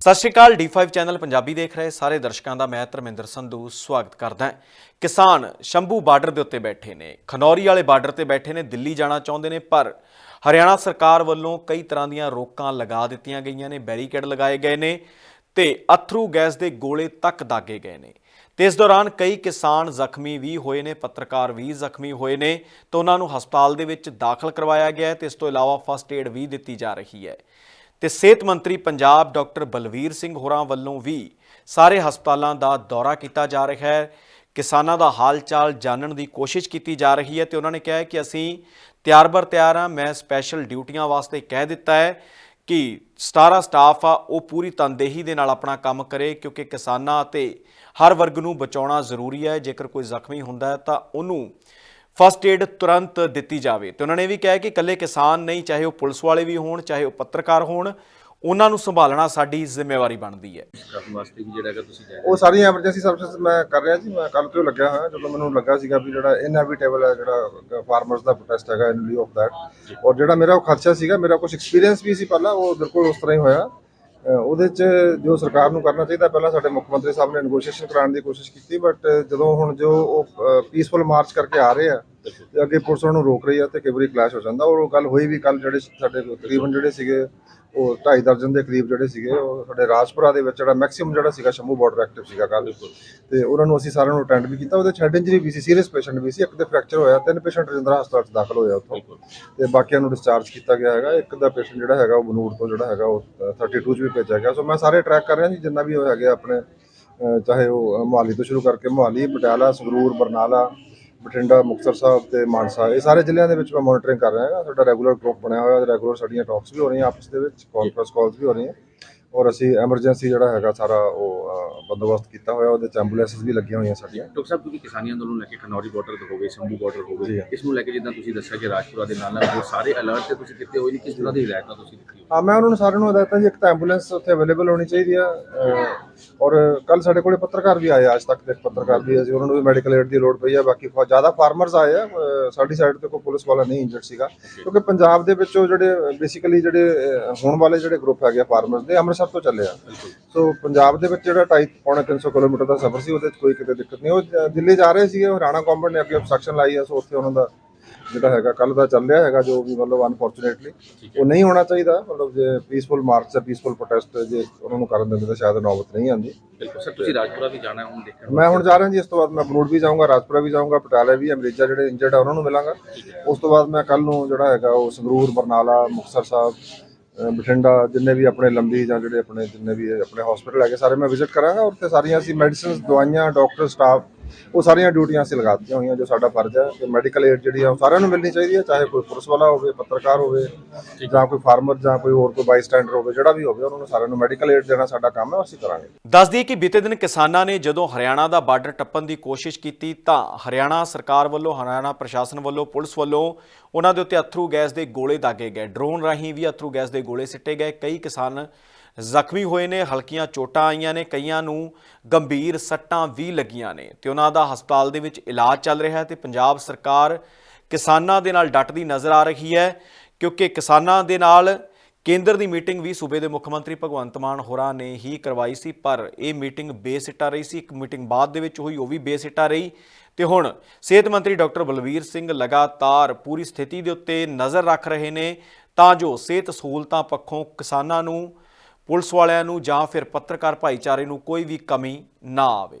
ਸਤਿ ਸ਼੍ਰੀ ਅਕਾਲ D5 channel Punjabi ਦੇਖ ਰਹੇ ਸਾਰੇ ਦਰਸ਼ਕਾਂ ਦਾ ਮੈਂ ਧਰਮਿੰਦਰ ਸੰਧੂ ਸਵਾਗਤ ਕਰਦਾ ਹਾਂ। ਕਿਸਾਨ ਸ਼ੰਭੂ ਬਾਰਡਰ ਦੇ ਉੱਤੇ ਬੈਠੇ ਨੇ, ਖਨੌਰੀ ਵਾਲੇ ਬਾਰਡਰ ਤੇ ਬੈਠੇ ਨੇ, ਦਿੱਲੀ ਜਾਣਾ ਚਾਹੁੰਦੇ ਨੇ, ਪਰ ਹਰਿਆਣਾ ਸਰਕਾਰ ਵੱਲੋਂ ਕਈ ਤਰ੍ਹਾਂ ਦੀਆਂ ਰੋਕਾਂ ਲਗਾ ਦਿੱਤੀਆਂ ਗਈਆਂ ਨੇ, ਬੈਰੀਕੇਡ ਲਗਾਏ ਗਏ ਨੇ ਤੇ ਅਥਰੂ ਗੈਸ ਦੇ ਗੋਲੇ ਤੱਕ ਦਾਗੇ ਗਏ ਨੇ। ਤੇ ਇਸ ਦੌਰਾਨ ਕਈ ਕਿਸਾਨ ਜ਼ਖਮੀ ਵੀ ਹੋਏ ਨੇ, ਪੱਤਰਕਾਰ ਵੀ ਜ਼ਖਮੀ ਹੋਏ ਨੇ, ਤੇ ਉਹਨਾਂ ਨੂੰ ਹਸਪਤਾਲ ਦੇ ਵਿੱਚ ਦਾਖਲ ਕਰਵਾਇਆ ਗਿਆ ਹੈ ਤੇ ਇਸ ਤੋਂ ਇਲਾਵਾ ਫਸਟ ਏਡ ਵੀ ਦਿੱਤੀ ਜਾ ਰਹੀ ਹੈ। ਤੇ ਸਿਹਤ ਮੰਤਰੀ ਪੰਜਾਬ ਡਾਕਟਰ ਬਲਵੀਰ ਸਿੰਘ ਹੋਰਾਂ ਵੱਲੋਂ ਵੀ ਸਾਰੇ ਹਸਪਤਾਲਾਂ ਦਾ ਦੌਰਾ ਕੀਤਾ ਜਾ ਰਿਹਾ ਹੈ। ਕਿਸਾਨਾਂ ਦਾ ਹਾਲ ਚਾਲ ਜਾਣਨ ਦੀ ਕੋਸ਼ਿਸ਼ ਕੀਤੀ ਜਾ ਰਹੀ ਹੈ ਤੇ ਉਹਨਾਂ ਨੇ ਕਿਹਾ ਕਿ ਅਸੀਂ ਤਿਆਰ ਬਰ ਤਿਆਰ ਹਾਂ। ਮੈਂ ਸਪੈਸ਼ਲ ਡਿਊਟੀਆਂ ਵਾਸਤੇ ਕਹਿ ਦਿੱਤਾ ਹੈ ਕਿ ਸਟਾਰਾ ਸਟਾਫ ਆ, ਉਹ ਪੂਰੀ ਤਨਦੇਹੀ ਦੇ ਨਾਲ ਆਪਣਾ ਕੰਮ ਕਰੇ ਕਿਉਂਕਿ ਕਿਸਾਨਾਂ ਅਤੇ ਹਰ ਵਰਗ ਨੂੰ ਬਚਾਉਣਾ ਜ਼ਰੂਰੀ ਹੈ। ਜੇਕਰ ਕੋਈ ਜ਼ਖਮੀ ਹੁੰਦਾ ਹੈ ਤਾਂ ਉਹਨੂੰ ਫਸਟ ਏਡ ਤੁਰੰਤ ਦਿੱਤੀ ਜਾਵੇ। ਤੇ ਉਹਨਾਂ ਨੇ ਵੀ ਕਿਹਾ ਕਿ ਇਕੱਲੇ ਕਿਸਾਨ ਨਹੀਂ ਚਾਹੇ ਉਹ ਪੁਲਿਸ ਵਾਲੇ ਵੀ ਹੋਣ ਚਾਹੇ ਉਹ ਪੱਤਰਕਾਰ ਹੋਣ ਉਹਨਾਂ ਨੂੰ ਸੰਭਾਲਣਾ ਸਾਡੀ ਜ਼ਿੰਮੇਵਾਰੀ ਬਣਦੀ ਹੈ। ਕਰਨ ਵਾਸਤੇ ਵੀ ਜਿਹੜਾ ਹੈਗਾ ਤੁਸੀਂ ਜਾ ਉਹ ਸਾਰੀਆਂ ਐਮਰਜੈਂਸੀ ਸਰਵਿਸਿਜ਼ ਮੈਂ ਕਰ ਰਿਹਾ ਜੀ ਮੈਂ ਕੱਲ ਤੋਂ ਲੱਗਿਆ ਹੋਇਆ ਜਦੋਂ ਮੈਨੂੰ ਲੱਗਾ ਸੀਗਾ ਵੀ ਜਿਹੜਾ ਇਨਐਵਿਟੇਬਲ ਹੈ ਜਿਹੜਾ ਫਾਰਮਰਸ ਦਾ ਪ੍ਰੋਟੈਸਟ ਹੈਗਾ ਇਨ ਲਿeu ਆਫ ਦੈਟ ਔਰ ਜਿਹੜਾ ਮੇਰਾ ਉਹ ਖਰਚਾ ਸੀਗਾ ਮੇਰਾ ਕੁਝ ਐਕਸਪੀਰੀਅੰਸ ਵੀ ਸੀ ਪਹਿਲਾਂ ਉਹ ਬਿਲਕੁਲ ਉਸ ਤਰ੍ਹਾਂ ਹੀ ਹੋਇਆ। ਉਹਦੇ ਚ ਜੋ ਸਰਕਾਰ ਨੂੰ ਕਰਨਾ ਚਾਹੀਦਾ ਪਹਿਲਾਂ ਸਾਡੇ ਮੁੱਖ ਮੰਤਰੀ ਸਾਹਿਬ ਨੇ ਨੈਗੋਸ਼ੀਏਸ਼ਨ ਕਰਾਉਣ ਦੀ ਕੋਸ਼ਿਸ਼ ਕੀਤੀ ਬਟ ਜਦੋਂ ਹੁਣ ਜੋ ਉਹ ਪੀਸਫੁਲ ਮਾਰਚ ਕਰਕੇ ਆ ਰਹੇ ਆ ਤੇ ਅੱਗੇ ਪੁਲਿਸ ਉਹਨਾਂ ਨੂੰ ਰੋਕ ਰਹੀ ਆ ਤੇ ਕਈ ਵਾਰੀ ਕਲੈਸ਼ ਹੋ ਜਾਂਦਾ। ਔਰ ਉਹ ਗੱਲ ਹੋਈ ਵੀ ਕੱਲ ਜਿਹੜੇ ਸਾਡੇ ਤਕਰੀਬਨ ਜਿਹੜੇ ਸੀਗੇ ਉਹ ਢਾਈ ਦਰਜਨ ਦੇ ਕਰੀਬ ਜਿਹੜੇ ਸੀਗੇ ਉਹ ਸਾਡੇ ਰਾਜਪੁਰਾ ਦੇ ਵਿੱਚ ਜਿਹੜਾ ਮੈਕਸਿਮਮ ਜਿਹੜਾ ਸੀਗਾ ਸ਼ੰਭੂ ਬਾਰਡਰ ਐਕਟਿਵ ਸੀਗਾ ਕੱਲ ਤੇ ਉਹਨਾਂ ਨੂੰ ਅਸੀਂ ਸਾਰਿਆਂ ਨੂੰ ਅਟੈਂਡ ਵੀ ਕੀਤਾ। ਉਹਦੇ ਹੈਡ ਇੰਜਰੀ ਵੀ ਸੀ ਸੀਰੀਅਸ ਪੇਸ਼ੈਂਟ ਵੀ ਸੀ। ਇੱਕ ਦੇ ਫ੍ਰੈਕਚਰ ਹੋਇਆ ਤਿੰਨ ਪੇਸ਼ੈਂਟ ਰਜਿੰਦਰਾ ਹਸਪਤਾਲ ਚ ਦਾਖਲ ਹੋਇਆ ਉੱਥੋਂ। ਤੇ ਬਾਕੀਆਂ ਨੂੰ ਡਿਸਚਾਰਜ ਕੀਤਾ ਗਿਆ ਹੈਗਾ। ਇੱਕ ਦਾ ਪੇਸ਼ੈਂਟ ਜਿਹੜਾ ਹੈਗਾ ਉਹ ਬਨੂੜ ਤੋਂ ਜਿਹੜਾ ਹੈਗਾ ਉਹ ਅ, 32 ਚ ਵੀ ਭੇਜਿਆ ਗਿਆ। ਸੋ ਮੈਂ ਸਾਰੇ ਟਰੈਕ ਕਰ ਰਿਹਾ ਜੀ ਜਿੰਨਾ ਵੀ ਉਹ ਹੈਗੇ ਆਪਣੇ ਚਾਹੇ ਉਹ ਮੁਹਾਲੀ ਤੋਂ ਸ਼ੁਰੂ ਕਰਕੇ ਮੁਹਾਲੀ ਪਟਿਆਲਾ ਸੰਗਰੂਰ ਬਰਨਾਲਾ ਬਠਿੰਡਾ ਮੁਕਤਸਰ ਸਾਹਿਬ ਤੇ ਮਾਨਸਾ ਇਹ ਸਾਰੇ ਜ਼ਿਲ੍ਹਿਆਂ ਦੇ ਵਿੱਚ ਮੈਂ ਮੋਨੀਟਰਿੰਗ ਕਰ ਰਿਹਾ ਹਾਂ ਸਾਡਾ ਰੈਗੂਲਰ ਗਰੁੱਪ ਬਣਿਆ ਹੋਇਆ ਰੈਗੂਲਰ ਸਾਡੀਆਂ ਟਾਕਸ ਵੀ ਹੋ ਰਹੀਆਂ ਆਪਸ ਦੇ ਵਿੱਚ ਕਾਨਫਰੰਸ ਕਾਲਸ ਵੀ ਹੋ ਰਹੀਆਂ। ਔਰ ਅਸੀਂ ਐਮਰਜੈਂਸੀ ਜਿਹੜਾ ਹੈਗਾ ਸਾਰਾ ਉਹ ਬੰਦੋਬਸਤ ਕੀਤਾ ਹੋਇਆ ਉਹਦੇ ਚ ਐਂਬੂਲੈਂਸਸ ਵੀ ਲੱਗੀਆਂ ਹੋਈਆਂ ਸਾਡੀਆਂ। ਡਾਕਟਰ ਸਾਹਿਬ ਤੁਸੀਂ ਕਿਸਾਨੀ ਅੰਦੋਲਨ ਲੈ ਕੇ ਖਨੌਰੀ ਬਾਰਡਰ ਤੋਂ ਹੋਵੇ ਸ਼ੰਭੂ ਬਾਰਡਰ ਹੋਵੇ ਹਾਂ। ਇਸ ਨੂੰ ਲੈ ਕੇ ਜਿੱਦਾਂ ਤੁਸੀਂ ਦੱਸਿਆ ਕਿ ਰਾਜਪੁਰਾ ਦੇ ਨਾਲ ਨਾਲ ਹੋਰ ਸਾਰੇ ਅਲਰਟ ਤੇ ਤੁਸੀਂ ਕੀਤੇ ਹੋਏ ਨੇ ਕਿਸ ਤਰ੍ਹਾਂ ਦੀ ਹਦਾਇਤਾਂ ਤੁਸੀਂ ਦਿੱਤੀ ਹਾਂ ਮੈਂ ਉਹਨਾਂ ਨੂੰ ਸਾਰਿਆਂ ਨੂੰ ਹਦਾਇਤਾਂ ਜੀ ਇੱਕ ਤਾਂ ਐਂਬੂਲੈਂਸ ਉੱਥੇ ਅਵੇਲੇਬਲ ਹੋਣੀ ਚਾਹੀਦੀ ਆ ਔਰ ਕੱਲ ਸਾਡੇ ਕੋਲੇ ਪੱਤਰਕਾਰ ਵੀ ਆਏ ਆ, ਅੱਜ ਤੱਕ ਦੇ ਪੱਤਰਕਾਰ ਵੀ ਅਸੀਂ ਉਹਨਾਂ ਨੂੰ ਵੀ ਮੈਡੀਕਲ ਏਡ ਦੀ ਲੋੜ ਪਈ ਆ ਬਾਕੀ ਫੌ- ਜ਼ਿਆਦਾ ਫਾਰਮਰਸ ਆਏ ਆ ਸਾਡੀ ਸਾਈਡ ਤੇ ਕੋਈ ਪੁਲਿਸ ਵਾਲਾ ਨਹੀਂ ਇੰਜਰਡ ਸੀਗਾ ਕਿਉਂਕਿ ਪੰਜਾਬ ਦੇ ਵਿੱਚੋਂ ਜਿਹੜੇ ਬੇਸਿਕਲੀ ਜਿਹੜੇ ਹੋਣ ਵਾਲੇ ਜਿਹੜੇ ਗਰੁੱਪ ਹੈਗੇ ਫਾਰਮਰਸ ਦੇ ਅੰਮ੍ਰਿਤਸਰ ਤੋਂ ਚੱਲੇ ਆ। ਸੋ ਪੰਜਾਬ ਦੇ ਵਿੱਚ ਜਿਹੜਾ 2.5 ਪੌਣੇ 300 ਕਿਲੋਮੀਟਰ ਦਾ ਸਫ਼ਰ ਸੀ ਉਹਦੇ ਵਿੱਚ ਕੋਈ ਕਿਤੇ ਦਿੱਕਤ ਨਹੀਂ ਉਹ ਦਿੱਲੀ ਜਾ ਰਹੇ ਸੀਗੇ ਹਰਿਆਣਾ ਗਵਰਨਮੈਂਟ ਨੇ ਅੱਗੇ obstruction ਲਾਈ ਆ ਸੋ ਉੱਥੇ ਉਹਨਾਂ ਦਾ ਜਿਹੜਾ ਹੈਗਾ ਕੱਲ ਦਾ ਚੱਲ ਰਿਹਾ ਹੈਗਾ ਜੋ ਵੀ ਮਤਲਬ ਅਨਫੋਰਚੂਨੇਟਲੀ ਉਹ ਨਹੀਂ ਹੋਣਾ ਚਾਹੀਦਾ। ਮਤਲਬ ਜੇ ਪੀਸਫੁਲ ਮਾਰਚ ਜਾਂ ਪੀਸਫੁਲ ਪ੍ਰੋਟੈਸਟ ਜੇ ਉਹਨਾਂ ਨੂੰ ਕਰਨ ਦਿੰਦੇ ਤਾਂ ਸ਼ਾਇਦ ਨੌਬਤ ਨਹੀਂ ਆਉਂਦੀ। ਬਿਲਕੁਲ। ਸਰ ਤੁਸੀਂ ਰਾਜਪੁਰਾ ਵੀ ਜਾਣਾ ਹੈ ਹੁਣ ਦੇਖਣ ਮੈਂ ਹੁਣ ਜਾ ਰਿਹਾ ਜੀ ਇਸ ਤੋਂ ਬਾਅਦ ਮੈਂ ਬਨੂੜ ਵੀ ਜਾਊਂਗਾ ਰਾਜਪੁਰਾ ਵੀ ਜਾਊਂਗਾ ਪਟਿਆਲਾ ਵੀ ਅਮਰੀਜਾ ਜਿਹੜੇ ਇੰਜਰਡ ਆ ਉਹਨਾਂ ਨੂੰ ਮਿਲਾਂਗਾ। ਉਸ ਤੋਂ ਬਾਅਦ ਮੈਂ ਕੱਲ ਨੂੰ ਜਿਹੜਾ ਹੈਗਾ ਉਹ ਸੰਗਰੂਰ ਬਰਨਾਲਾ ਮੁਕਤਸਰ ਸਾਹਿਬ ਬਠਿੰਡਾ ਜਿੰਨੇ ਵੀ ਆਪਣੇ ਲੰਬੀ ਜਾਂ ਜਿਹੜੇ ਆਪਣੇ ਜਿੰਨੇ ਵੀ ਆਪਣੇ ਹਸਪੀਟਲ ਹੈਗੇ ਸਾਰੇ ਮੈਂ ਵਿਜ਼ਿਟ ਕਰਾਂਗਾ। ਉੱਥੇ ਸਾਰੀਆਂ ਅਸੀਂ ਮੈਡੀਸਿਨਸ ਦਵਾਈਆਂ ਡਾਕਟਰ ਸਟਾਫ ਉਹ ਸਾਰੀਆਂ ਡਿਊਟੀਆਂ ਅਸੀਂ ਲਗਾ ਦਿੱਤੀਆਂ ਹੋਈਆਂ ਜੋ ਸਾਡਾ ਫਰਜ਼ ਹੈ ਕਿ ਮੈਡੀਕਲ ਏਡ ਜਿਹੜੀ ਆ ਉਹ ਸਾਰਿਆਂ ਨੂੰ ਮਿਲਣੀ ਚਾਹੀਦੀ ਹੈ ਚਾਹੇ ਕੋਈ ਪੁਲਿਸ ਵਾਲਾ ਹੋਵੇ ਪੱਤਰਕਾਰ ਹੋਵੇ ਜਾਂ ਕੋਈ ਫਾਰਮਰ ਜਾਂ ਕੋਈ ਹੋਰ ਕੋਈ ਬਾਈਸਟੈਂਡਰ ਹੋਵੇ ਜਿਹੜਾ ਵੀ ਹੋਵੇ ਉਹਨਾਂ ਨੂੰ ਸਾਰਿਆਂ ਨੂੰ ਮੈਡੀਕਲ ਏਡ ਦੇਣਾ ਸਾਡਾ ਕੰਮ ਹੈ ਅਸੀਂ ਕਰਾਂਗੇ। ਦੱਸ ਦਈਏ ਕਿ ਬੀਤੇ ਦਿਨ ਕਿਸਾਨਾਂ ਨੇ ਜਦੋਂ ਹਰਿਆਣਾ ਦਾ ਬਾਰਡਰ ਟੱਪਣ ਦੀ ਕੋਸ਼ਿਸ਼ ਕੀਤੀ ਤਾਂ ਹਰਿਆਣਾ ਸਰਕਾਰ ਵੱਲੋਂ ਹਰਿਆਣਾ ਪ੍ਰਸ਼ਾਸਨ ਵੱਲੋਂ ਪੁਲਿਸ ਵੱਲੋਂ ਉਹਨਾਂ ਦੇ ਉੱਤੇ ਅਥਰੂ ਗੈਸ ਦੇ ਗੋਲੇ ਦਾਗੇ ਗਏ। ਡਰੋਨ ਰਾਹੀਂ ਵੀ ਅਥਰੂ ਗੈਸ ਦੇ ਗੋਲੇ ਸਿੱਟੇ ਗਏ। ਕਈ ਕਿਸਾਨ ਜ਼ਖਮੀ ਹੋਏ ਨੇ ਹਲਕੀਆਂ ਚੋਟਾਂ ਆਈਆਂ ਨੇ ਕਈਆਂ ਨੂੰ ਗੰਭੀਰ ਸੱਟਾਂ ਵੀ ਲੱਗੀਆਂ ਨੇ। ਤੇ ਉਹਨਾਂ ਦਾ ਹਸਪਤਾਲ ਦੇ ਵਿੱਚ ਇਲਾਜ ਚੱਲ ਰਿਹਾ ਹੈ ਤੇ ਪੰਜਾਬ ਸਰਕਾਰ ਕਿਸਾਨਾਂ ਦੇ ਨਾਲ ਡਟਦੀ ਨਜ਼ਰ ਆ ਰਹੀ ਹੈ, ਕਿਉਂਕਿ ਕਿਸਾਨਾਂ ਦੇ ਨਾਲ ਕੇਂਦਰ ਦੀ ਮੀਟਿੰਗ ਵੀ ਸੂਬੇ ਦੇ ਮੁੱਖ ਮੰਤਰੀ ਭਗਵੰਤ ਮਾਨ ਹੋਰਾਂ ਨੇ ਹੀ ਕਰਵਾਈ ਸੀ, ਪਰ ਇਹ ਮੀਟਿੰਗ ਬੇਸਿੱਟਾ ਰਹੀ ਸੀ, ਇੱਕ ਮੀਟਿੰਗ ਬਾਅਦ ਦੇ ਵਿੱਚ ਹੋਈ, ਉਹ ਵੀ ਬੇਸਿੱਟਾ ਰਹੀ। ਤੇ ਹੁਣ ਸਿਹਤ ਮੰਤਰੀ ਡਾਕਟਰ ਬਲਵੀਰ ਸਿੰਘ ਲਗਾਤਾਰ ਪੂਰੀ ਸਥਿਤੀ ਦੇ ਉੱਤੇ ਨਜ਼ਰ ਰੱਖ ਰਹੇ ਨੇ, ਤਾਂ ਜੋ ਸਿਹਤ ਸਹੂਲਤਾਂ ਪੱਖੋਂ ਕਿਸਾਨਾਂ ਨੂੰ, ਪੁਲਿਸ ਵਾਲਿਆਂ ਨੂੰ ਜਾਂ ਫਿਰ ਪੱਤਰਕਾਰ ਭਾਈਚਾਰੇ ਨੂੰ ਕੋਈ ਵੀ ਕਮੀ ਨਾ ਆਵੇ।